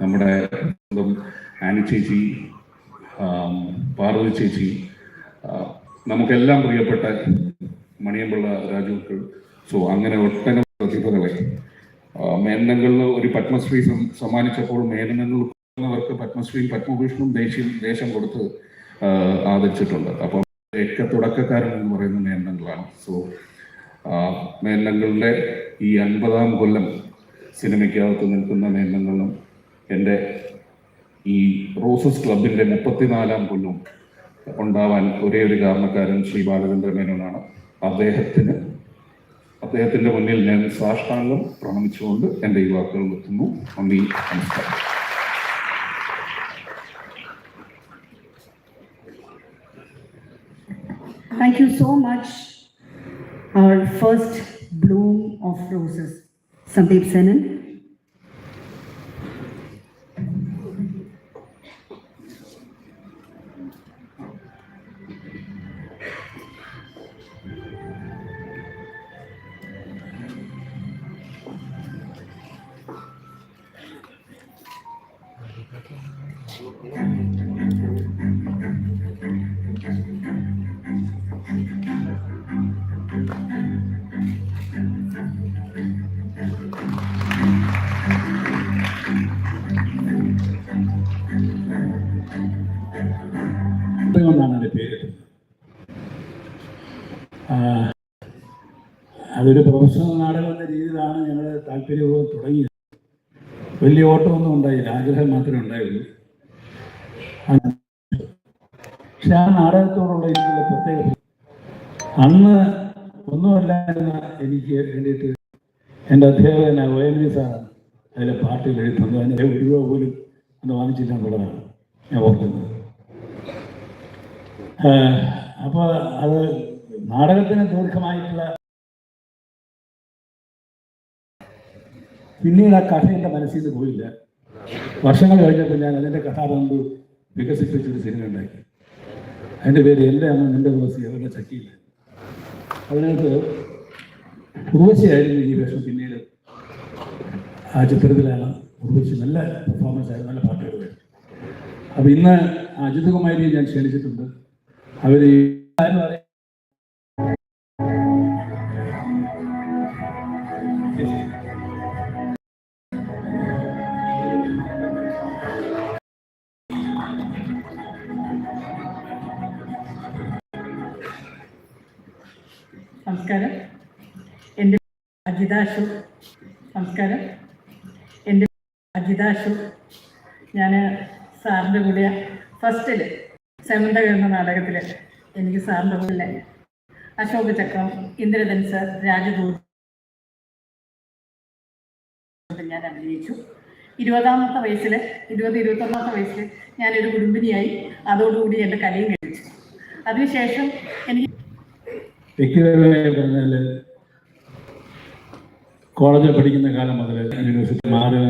നമ്മുടെ ആനി ചേച്ചി പാർവതി ചേച്ചി നമുക്കെല്ലാം പ്രിയപ്പെട്ട മണിയമ്പിള്ള രാജുക്കൾ. സോ അങ്ങനെ ഒട്ടനവധി പ്രതിഭകളെ മേനകളിൽ ഒരു പത്മശ്രീ സമ്മാനിച്ചപ്പോൾ മേനങ്ങൾ അവർക്ക് പത്മശ്രീയും പത്മഭൂഷണും ദേശീയം ദേശം കൊടുത്ത് ആദരിച്ചിട്ടുണ്ട്. അപ്പം ഒക്കെ തുടക്കക്കാരൻ എന്ന് പറയുന്ന മേനങ്ങളാണ് സോ മേനങ്ങളുടെ ഈ അൻപതാം കൊല്ലം സിനിമയ്ക്കകത്ത് നിൽക്കുന്ന മേനങ്ങളും എന്റെ ഈ റോസസ് ക്ലബിന്റെ മുപ്പത്തിനാലാം കൊല്ലം ഉണ്ടാവാൻ ഒരേ ഒരു കാരണക്കാരൻ ശ്രീ ബാലചന്ദ്ര മേനോനാണ്. അദ്ദേഹത്തിന് അദ്ദേഹത്തിന്റെ മുന്നിൽ ഞാൻ സാഷ്ടാംഗം പ്രണമിച്ചുകൊണ്ട് എന്റെ യുവാക്കൾ നിർത്തുന്നു. നന്ദി നമസ്കാരം. Thank you so much. Our first bloom of roses, Sandeep Senan. എന്നാണ് അതിന്റെ പേര് ആ, അതൊരു പ്രൊഫഷണൽ നാടകം എന്ന രീതിയിലാണ് ഞങ്ങൾ താല്പര്യപൂർവം തുടങ്ങിയത്. വലിയ ഓട്ടമൊന്നും ഉണ്ടായില്ല. ആഗ്രഹം മാത്രമേ ഉണ്ടായുള്ളൂ. പക്ഷെ ആ നാടകത്തോടുള്ള എനിക്കുള്ള പ്രത്യേകത അന്ന് ഒന്നുമല്ല എന്ന് എനിക്ക് വേണ്ടിയിട്ട് എന്റെ അധ്യാപകന ഒ എൻ വി സാറാണ് അതിലെ പാട്ടുകൾ എഴുതുന്നത് അതിന്റെ ഒരു രൂപ പോലും അന്ന് വാങ്ങിച്ചില്ല എന്നുള്ളതാണ് ഞാൻ ഓർക്കുന്നത്. അപ്പോൾ അത് നാടകത്തിന് ദീർഘമായിട്ടുള്ള പിന്നീട് ആ കഥ എന്റെ മനസ്സിൽ നിന്ന് പോയില്ല. വർഷങ്ങൾ കഴിഞ്ഞപ്പോൾ ഞാൻ അതിന്റെ കഥാതന്തു വികസിപ്പിച്ചൊരു സിനിമ ഉണ്ടാക്കി. അതിന്റെ പേര് എന്റെ അമ്മ നിന്റെ ദിവസം അവരുടെ ചക്കിയില്ല അതിനകത്ത് ഉർവശിയായിരുന്നു ഈ വേഷം പിന്നീട്. ആ ചിത്രത്തിലാണ് ഉർവശി നല്ല പെർഫോമൻസ് ആയിരുന്നു നല്ല പാട്ടുകൾ അപ്പൊ ഇന്ന് അജിത് കുമാരിയെ ഞാൻ ക്ഷണിച്ചിട്ടുണ്ട്. അവർ നമസ്കാരം. എന്റെ അജിതാശു നമസ്കാരം. എന്റെ അജിതാശു ഞാൻ സാറിന്റെ കൂടെ ഫസ്റ്റിൽ സെമന്ത എന്ന നാടകത്തിൽ എനിക്ക് സാറിന്റെ കൂടെ അശോക ചക്രം ഇന്ദ്രധനുസ് രാജദൂത് ഞാൻ അഭിനയിച്ചു. ഇരുപതാമത്തെ വയസ്സിൽ ഇരുപത് ഇരുപത്തൊന്നാമത്തെ വയസ്സിൽ ഞാനൊരു കുടുംബിനിയായി. അതോടുകൂടി എന്റെ കലയും കഴിച്ചു. അതിനുശേഷം എനിക്ക് കോളേജിൽ പഠിക്കുന്ന കാലം മുതൽ യൂണിവേഴ്സിറ്റി മാധവ